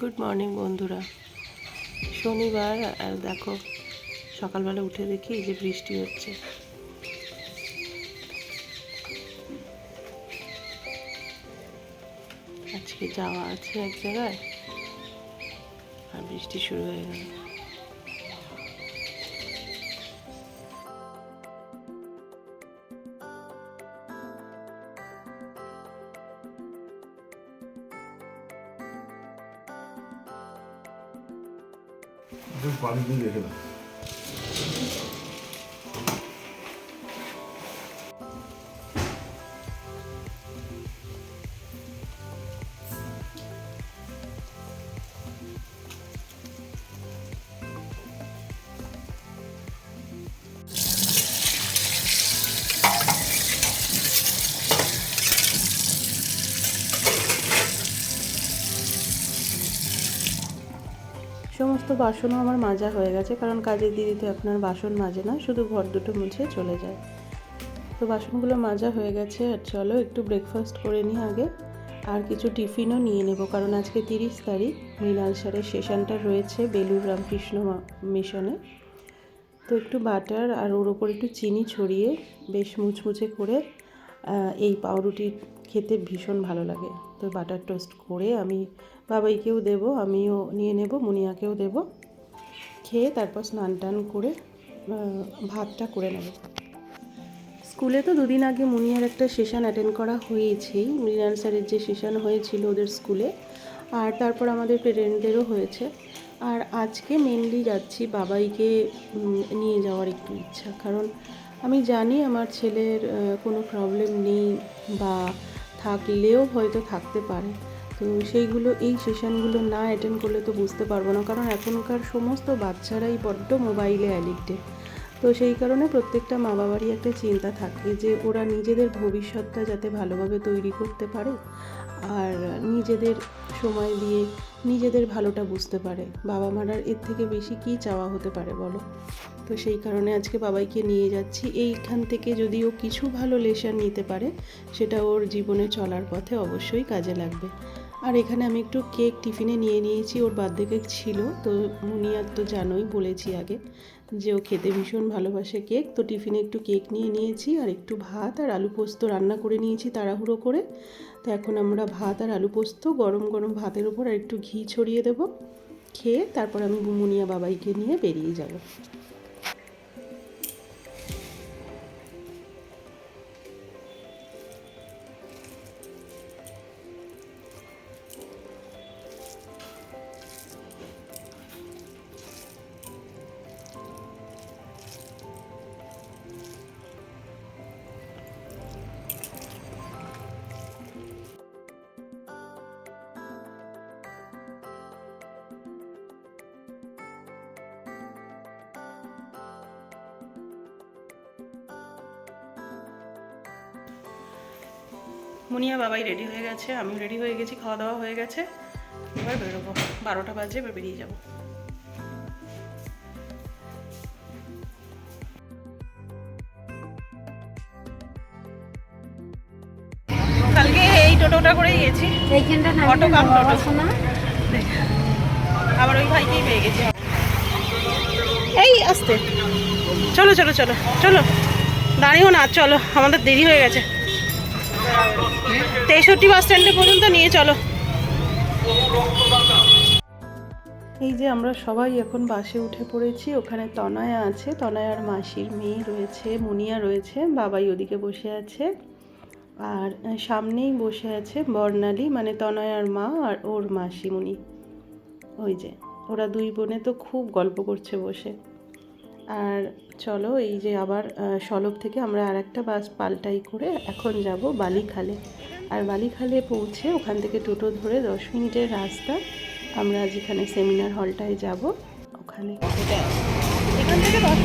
Good morning বন্ধুরা। শনিবার দেখো, সকালবেলা উঠে দেখি যে বৃষ্টি হচ্ছে। আজকে যাওয়া আছে এক জায়গায়, আর বৃষ্টি শুরু হয়ে গেল। বাসনও আমার মাজা হয়ে গেছে, কারণ কাজের দিদি তো আর বাসন মাজে না, শুধু ঘর দুটো মুছে চলে যায়। তো বাসনগুলো মাজা হয়ে গেছে, আর চলো একটু ব্রেকফাস্ট করে নিই আগে, আর কিছু টিফিনও নিয়ে নেব, কারণ আজকে তিরিশ তারিখ, মৃণাল সারের সেশনটা রয়েছে বেলুর রামকৃষ্ণ মিশনে। তো একটু বাটার আর ওর ওপর একটু চিনি ছড়িয়ে, বেশ মুচমুচে করে এই পাউরুটি খেতে ভীষণ ভালো লাগে। তো বাটার টোস্ট করে আমি বাবাইকেও দেব, আমিও নিয়ে নেব, মুনিয়াকেও দেব। খেয়ে তারপর স্নান টান করে ভাতটা করে নেব। স্কুলে তো দুদিন আগে মুনিয়ার একটা সেশন অ্যাটেন্ড করা হয়েছেই মৃণাল স্যারের যে সেশন হয়েছিল ওদের স্কুলে। আর তারপর আমাদের পেরেন্টদেরও হয়েছে। আর আজকে মেনলি যাচ্ছি বাবাইকে নিয়ে যাওয়ার একটু ইচ্ছা। কারণ আমি জানি আমার ছেলের কোনো প্রবলেম নেই বা থাকলেও হয়তো থাকতে পারে। তো সেইগুলো, এই সেশনগুলো না অ্যাটেন্ড করলে তো বুঝতে পারব না। কারণ এখনকার সমস্ত বাচ্চারাই বড্ড মোবাইলে অ্যাডিক্টেড তো সেই কারণে প্রত্যেকটা মা বাবারই একটা চিন্তা থাকে যে ওরা নিজেদের ভবিষ্যৎটা যাতে ভালোভাবে তৈরি করতে পারে। আর নিজেদের সময় দিয়ে নিজেদের ভালোটা বুঝতে পারে। বাবা মার আর এর থেকে বেশি কী চাওয়া হতে পারে বলো? তো সেই কারণে আজকে বাবাইকে নিয়ে যাচ্ছি। এইখান থেকে যদি ও কিছু ভালো লেশন নিতে পারে, সেটা ওর জীবনে চলার পথে অবশ্যই কাজে লাগবে। আর এখানে আমি একটু কেক টিফিনে নিয়ে নিয়েছি। ওর বার্থডে কেক ছিল, তো মুনিয়ার তো জানোই, বলেছি আগে। যে ও খেতে ভীষণ ভালোবাসে কেক, তো টিফিনে একটু কেক নিয়ে নিয়েছি আর একটু ভাত আর আলু পোস্ত রান্না করে নিয়েছি তাড়াহুড়ো করে। তো এখন আমরা ভাত আর আলু পোস্ত গরম গরম ভাতের উপর আর একটু ঘি ছড়িয়ে দেব, খেয়ে তারপর আমি বুমুনিয়া বাবাইকে নিয়ে বেরিয়ে যাব। মুনিয়া বাবাই রেডি হয়ে গেছে আমি রেডি হয়ে গেছি খাওয়া দাওয়া হয়ে গেছে। এবার বেরোবো বারোটা বাজে এবার বেরিয়ে যাব। কালকে এই টোটোটা করেই গেছি অটো কাম টোটো। আবার ওই ভাইকেই পেয়ে গেছি। এই আসতে। চলো চলো চলো চলো। দাঁড়িয়েও না চলো আমাদের দেরি হয়ে গেছে। তেষট্টি বাস স্ট্যান্ডে পর্যন্ত নিয়ে চলো। এই যে আমরা সবাই এখন বাসে উঠে পড়েছি, ওখানে তনয়া আছে। তনয়ার মাসির মেয়ে রয়েছে, মুনিয়া রয়েছে, বাবাই ওদিকে বসে আছে। আর সামনেই বসে আছে বর্ণালী মানে তনয়ার মা আর ওর মাসিমণি। ওই যে, ওরা দুই বোনে তো খুব গল্প করছে বসে। আর চলো, এই যে আবার সলব থেকে আমরা আর একটা বাস পাল্টাই করে এখন যাব বালিখালে। আর বালিখালে পৌঁছে ওখান থেকে টোটো ধরে দশ মিনিটের রাস্তা আমরা যেখানে সেমিনার হলটায় যাব, ওখানে। এখান থেকে দশ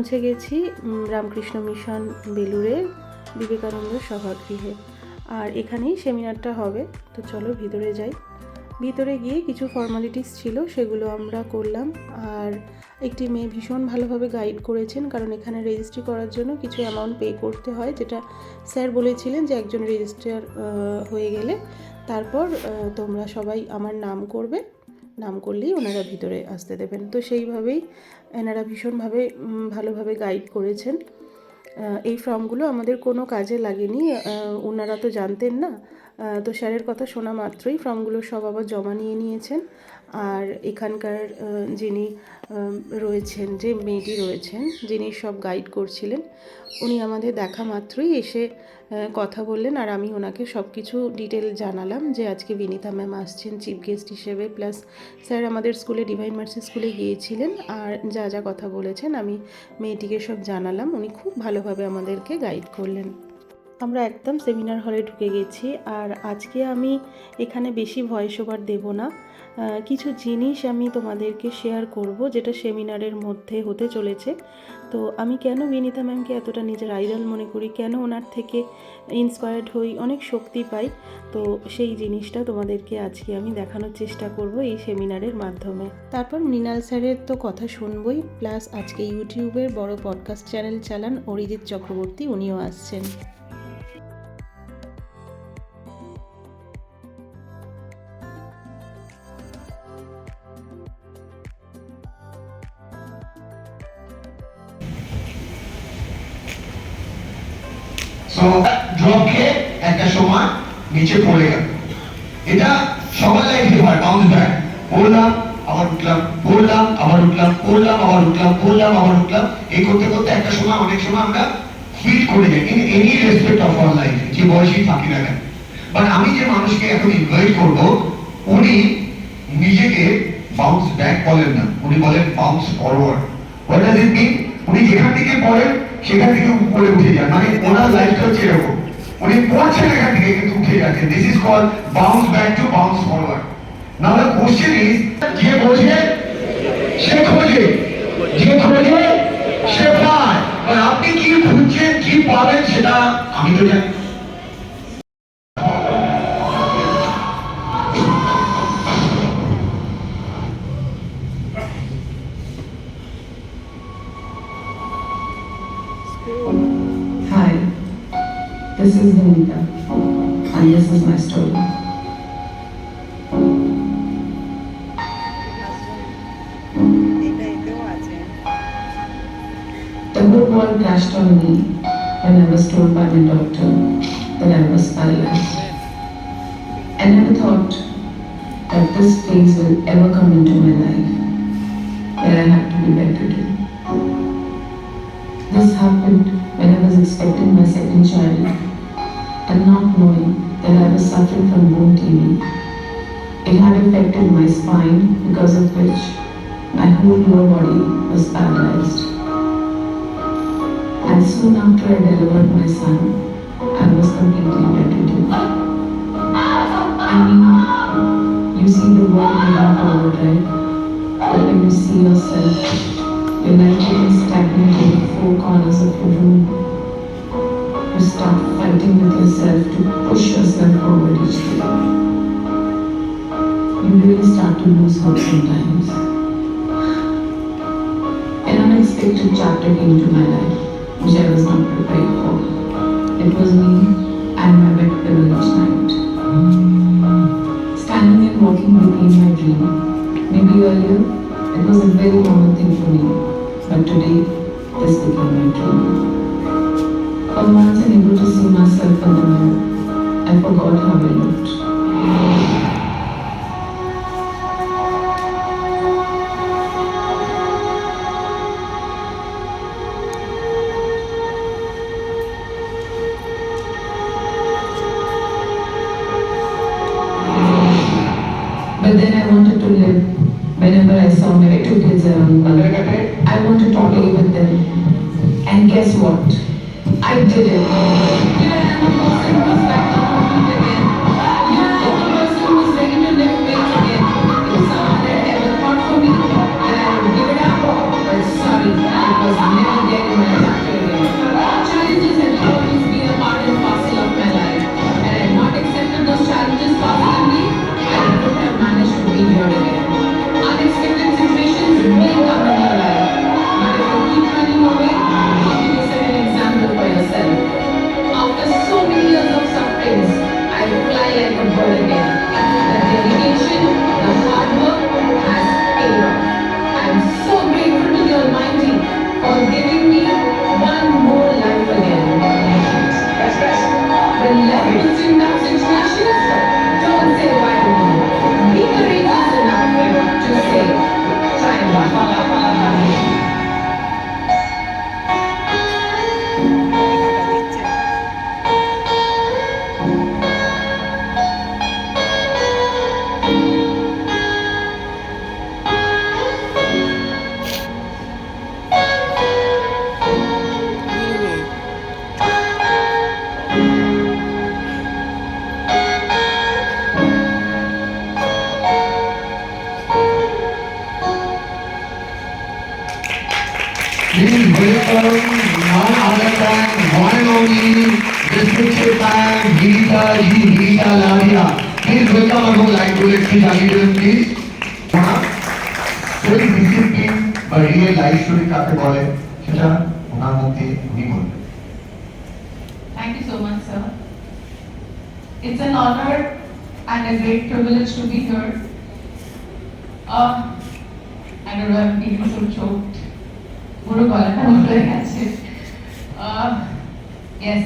পৌঁছে গেছি রামকৃষ্ণ মিশন বেলুড়ের বিবেকানন্দ সভাগৃহে। আর এখানেই সেমিনারটা হবে, তো চলো ভিতরে যাই। ভিতরে গিয়ে কিছু ফর্মালিটিস ছিল, সেগুলো আমরা করলাম। আর একটি মেয়ে ভীষণ ভালোভাবে গাইড করেছেন, কারণ এখানে রেজিস্ট্রি করার জন্য কিছু অ্যামাউন্ট পে করতে হয়, যেটা স্যার বলেছিলেন যে একজন রেজিস্ট্রার হয়ে গেলে। তারপর তোমরা সবাই আমার নাম করবে। নাম করলেই ওনারা ভিতরে আসতে দেবেন। তো সেইভাবেই এনারা ভীষণভাবে ভালোভাবে গাইড করেছেন। এই ফর্মগুলো আমাদের কোনো কাজে লাগেনি। ওনারা তো জানতেন না। তো স্যারের কথা শোনা মাত্রই ফর্মগুলো সব আবার জমা নিয়ে নিয়েছেন। আর এখানকার যিনি রয়েছেন, যে মেয়েটি রয়েছেন, যিনি সব গাইড করছিলেন, উনি আমাদের দেখা মাত্রই এসে কথা বললেন আর আমি ওনাকে সব কিছু ডিটেল জানালাম যে আজকে বিনীতা ম্যাম আসছেন চিফ গেস্ট হিসেবে প্লাস স্যার আমাদের স্কুলে ডিভাইন মার্সি স্কুলে গিয়েছিলেন আর যা যা কথা বলেছেন আমি মেয়েটিকে সব জানালাম, উনি খুব ভালোভাবে আমাদেরকে গাইড করলেন। আমরা একদম সেমিনার হলে ঢুকে গেছি আর আজকে আমি এখানে বেশি ভয়েস ওভার দেবো না। কিছু জিনিস আমি তোমাদেরকে শেয়ার করব যেটা সেমিনারের মধ্যে হতে চলেছে। তো আমি কেন বিনীতা ম্যামকে এতটা নিজের আইডল মনে করি? কেন ওনার থেকে ইন্সপায়ার্ড হই? অনেক শক্তি পাই। তো সেই জিনিসটা তোমাদেরকে আজকে আমি দেখানোর চেষ্টা করব এই সেমিনারের মাধ্যমে। তারপর মৃণাল স্যারের তো কথা শুনবই। প্লাস আজকে ইউটিউবের বড় পডকাস্ট চ্যানেল চালান অরিজিৎ চক্রবর্তী, উনিও আসছেন। খেয়ে একটা সময় নিচে পড়ে গেল। এটা সবার লাইফে হয় বাউন্স ব্যাক পড়লাম, আবার উঠলাম, পড়লাম, আবার উঠলাম, পড়লাম, আবার উঠলাম, পড়লাম, আবার উঠলাম। এই করতে করতে একটা সময়, অনেক সময় আমরা ফিল করে যাই। In any respect of our life যে বয়সেই থাকি না কেন। বাট আমি যে মানুষকে এখন ইনভাইট করব, উনি নিজেকে বাউন্স ব্যাক বলেন না। উনি বলেন bounce forward what does it mean উনি যেখান থেকে পড়েন সেখান থেকে উপরে উঠে যান। মানে ওনার লাইফটা হচ্ছে এরকম উনি পড়ছেন এখান থেকে কিন্তু উঠে যাচ্ছেন। This is call bounce back to bounce forward the question is যে বোঝে সে খোঁজে। যে খোঁজে, সে পায়। আপনি কি খুঁজছেন, কি পাবেন সেটা আমি তো জানি by my doctor that I was paralyzed. I never thought that this phase will ever come into my life where I have to be bedridden. This happened when I was expecting my second child and not knowing that I was suffering from bone TB. It had affected my spine because of which my whole lower body was paralyzed. And soon after I delivered my son, I was completely bedridden. I mean, you see the world moving forward, right? But when you see yourself, your life getting stagnant in the four corners of your room, you start fighting with yourself to push yourself forward each day. You really start to lose hope sometimes. An unexpected chapter came to my life, which I was not prepared for. It was me and my wet pillow each night. Standing and walking became my dream. Maybe earlier, it was a very normal thing for me, but today, this became my dream. For once unable to see myself in the mirror, I forgot how I looked. I didn't. সেটা ওনার মধ্যে উনি বলবেন Thank you so much, sir. It's an honor and a great privilege to be here. Uh, I don't know, I'm feeling so choked. পুরো গলাটা বলে গেছে Uh, yes.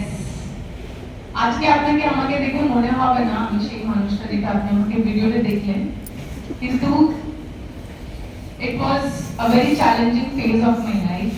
আজকে আপনাকে আমাকে দেখে মনে হবে না আমি সেই মানুষটা দেখে আপনি আমাকে ভিডিওতে দেখলেন কিন্তু it was a very challenging phase of my life.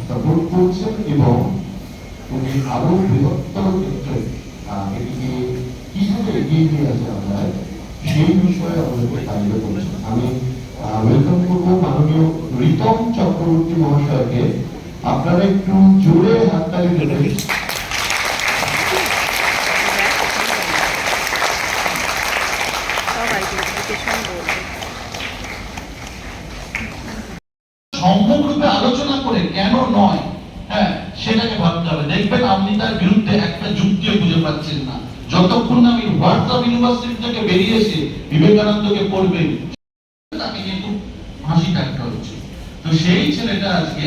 Support করছেন এবং উনি আরও বৃহত্তর ক্ষেত্রে এটিকে কীভাবে এগিয়ে নিয়ে আসে যায় সেই বিষয়ে আমাদেরকে সাহায্য করছেন। আমি ওয়েলকাম করব মাননীয় রিতম চক্রবর্তী মহাশয়কে। আপনারা একটু জোরে হাততালি দেবেন সবাই নোটিফিকেশন বলবে সম্মুখরূপে আলোচনা করে কেন নয় হ্যাঁ সেটাকে ভাবতে হবে দেখবেন আপনি তার বিরুদ্ধে একটা যুক্তিও খুঁজে পাচ্ছেন না যতক্ষণ না আমি হোয়াটসঅ্যাপ বেরিয়ে এসে বিবেকানন্দকে পড়বেন তাকে কিন্তু হাসি ঠাট্টা হচ্ছে। তো সেই ছেলেটা আজকে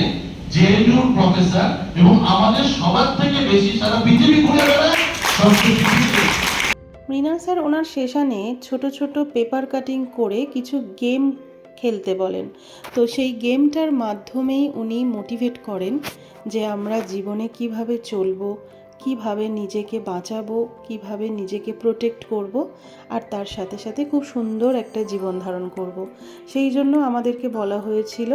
জেএনইউর প্রফেসর এবং আমাদের সবার থেকে বেশি সারা পৃথিবী ঘুরে বেড়ায় মৃণাল স্যার, ওনার সেশনে ছোট ছোট পেপার কাটিং করে কিছু গেম খেলতে বলেন। তো সেই গেমটার মাধ্যমেই উনি মোটিভেট করেন যে আমরা জীবনে কীভাবে চলবো কীভাবে নিজেকে বাঁচাবো, কীভাবে নিজেকে প্রোটেক্ট করব আর তার সাথে সাথে খুব সুন্দর একটা জীবন ধারণ করব। সেই জন্য আমাদেরকে বলা হয়েছিল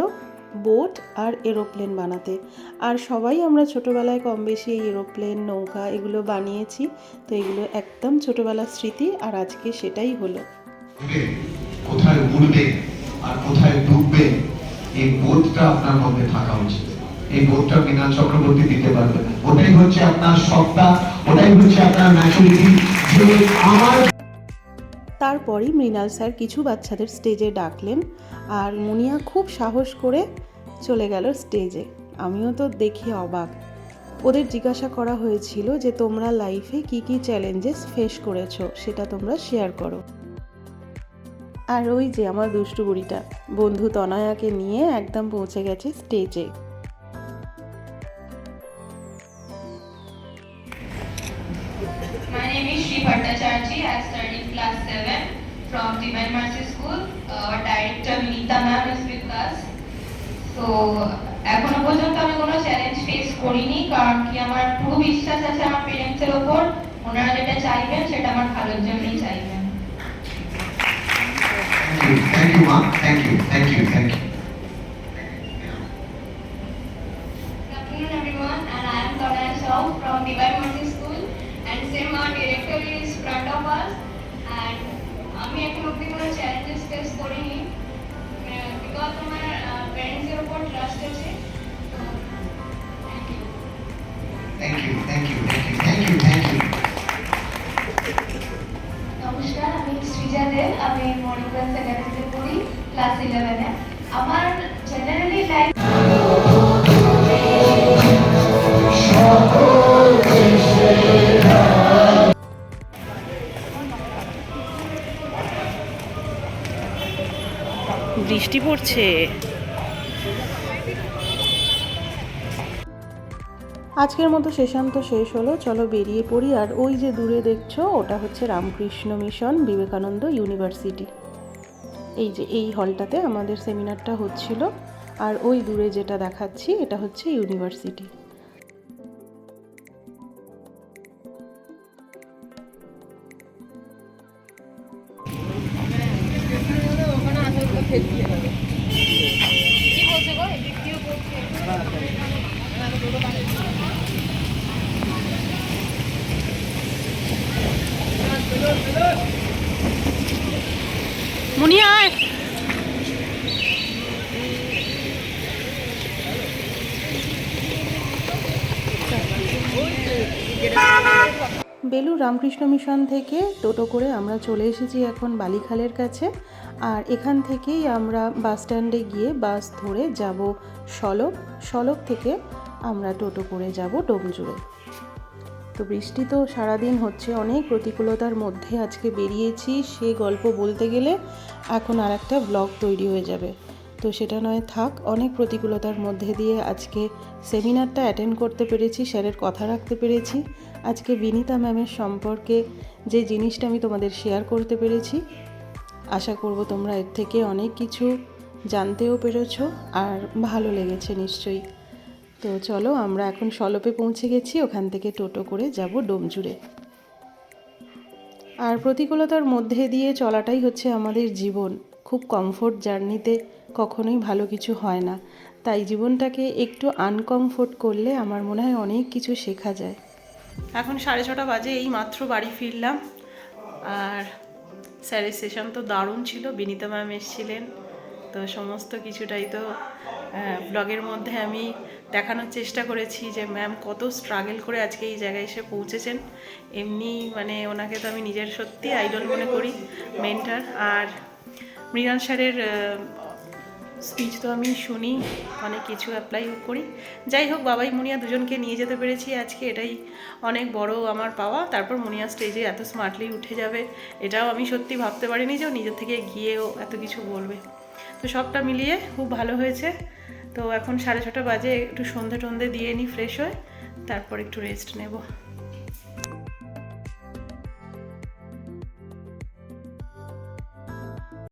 বোট আর এরোপ্লেন বানাতে। আর সবাই আমরা ছোটোবেলায় কম বেশি এই এরোপ্লেন, নৌকা এগুলো বানিয়েছি। তো এগুলো একদম ছোটোবেলার স্মৃতি আর আজকে সেটাই হলো। কোথায় উড়বে আর কোথায় ডুববে এই বোধটা আপনার মধ্যে থাকা উচিত। এই বোধটা বিনা চক্রবর্তী দিতে পারবে ওটাই হচ্ছে আপনার সত্তা, ওটাই হচ্ছে আপনার ম্যাচুরিটি যে আমার তারপরই মৃণাল স্যার কিছু বাচ্চাদের স্টেজে ডাকলেন, আর মুনিয়া খুব সাহস করে চলে গেল স্টেজে আমিও তো দেখে অবাক। ওদের জিজ্ঞাসা করা হয়েছিল যে, তোমরা লাইফে কি কি চ্যালেঞ্জেস ফেস করেছ? সেটা তোমরা শেয়ার করো। আর ওই যে আমার দুষ্টু বুড়িটা, বন্ধু তনয়াকে নিয়ে একদম পৌঁছে গেছে স্টেজে from Divine Mercy School. And same our director is front of us. And আমি এখন অব্দি কোনো চ্যালেঞ্জেস ফেস করিনি বিকজ আমার প্যারেন্টসের উপর ট্রাস্ট আছে। Thank you thank you thank you thank you thank you নমস্কার আমি সৃজা দে আমি মণিপুর সেকেন্ডারিতে পড়ি ক্লাস ইলেভেনে আমার জেনারেলি লাইফ বৃষ্টি পড়ছে। আজকের মতো শেষান্ত শেষ হলো, চলো বেরিয়ে পড়ি। আর ওই যে দূরে দেখছ, ওটা হচ্ছে রামকৃষ্ণ মিশন বিবেকানন্দ ইউনিভার্সিটি। এই যে এই হলটাতে আমাদের সেমিনারটা হচ্ছিল, আর ওই দূরে যেটা দেখাচ্ছি, এটা হচ্ছে ইউনিভার্সিটি। মুনিয়ায় বেলু রামকৃষ্ণ মিশন থেকে টোটো করে আমরা চলে এসেছি এখন বালিখালের কাছে। আর এখান থেকেই আমরা বাস স্ট্যান্ডে গিয়ে বাস ধরে যাব সলক। সলক থেকে আমরা টোটো করে যাব ডোমজুড়ে। তো বৃষ্টি তো সারাদিন হচ্ছে, অনেক প্রতিকূলতার মধ্যে আজকে বেরিয়েছি। সে গল্প বলতে গেলে এখন আর একটা ব্লগ তৈরি হয়ে যাবে। তো সেটা নয়, থাক, অনেক প্রতিকূলতার মধ্যে দিয়ে আজকে সেমিনারটা অ্যাটেন্ড করতে পেরেছি, স্যারের কথা রাখতে পেরেছি। আজকে বিনীতা ম্যামের সম্পর্কে যে জিনিসটা আমি তোমাদের শেয়ার করতে পেরেছি আশা করব তোমরা এর থেকে অনেক কিছু জানতেও পেরেছ আর ভালো লেগেছে নিশ্চয়ই। তো চলো আমরা এখন সলপে পৌঁছে গেছি, ওখান থেকে টোটো করে যাব ডোমজুড়ে। আর প্রতিকূলতার মধ্যে দিয়ে চলাটাই হচ্ছে আমাদের জীবন। খুব কমফোর্ট জার্নিতে কখনোই ভালো কিছু হয় না। তাই জীবনটাকে একটু আনকমফোর্ট করলে আমার মনে হয় অনেক কিছু শেখা যায়। এখন সাড়ে ছটা বাজে, এই মাত্র বাড়ি ফিরলাম। আর স্যারের সেশন তো দারুণ ছিল। বিনীতা ম্যাম এসেছিলেন। তো সমস্ত কিছুটাই তো ব্লগের মধ্যে আমি দেখানোর চেষ্টা করেছি যে ম্যাম কত স্ট্রাগল করে আজকে এই জায়গায় এসে পৌঁছেছেন। এমনি মানে ওনাকে তো আমি নিজের সত্যি আইডল মনে করি মেন্টার আর মৃণাল স্যারের স্পিচ তো আমি শুনি অনেক কিছু অ্যাপ্লাই করি। যাই হোক, বাবাই মুনিয়া দুজনকে নিয়ে যেতে পেরেছি আজকে, এটাই অনেক বড় আমার পাওয়া। তারপর মুনিয়া স্টেজে এত স্মার্টলি উঠে যাবে, এটাও আমি সত্যি ভাবতে পারিনি যে নিজের থেকে গিয়েও এত কিছু বলবে। তো সবটা মিলিয়ে খুব ভালো হয়েছে। তো এখন সাড়ে ছটা বাজে, একটু সন্ধে টন্ধে দিয়ে নিই ফ্রেশ হয়ে। তারপর একটু রেস্ট নেব।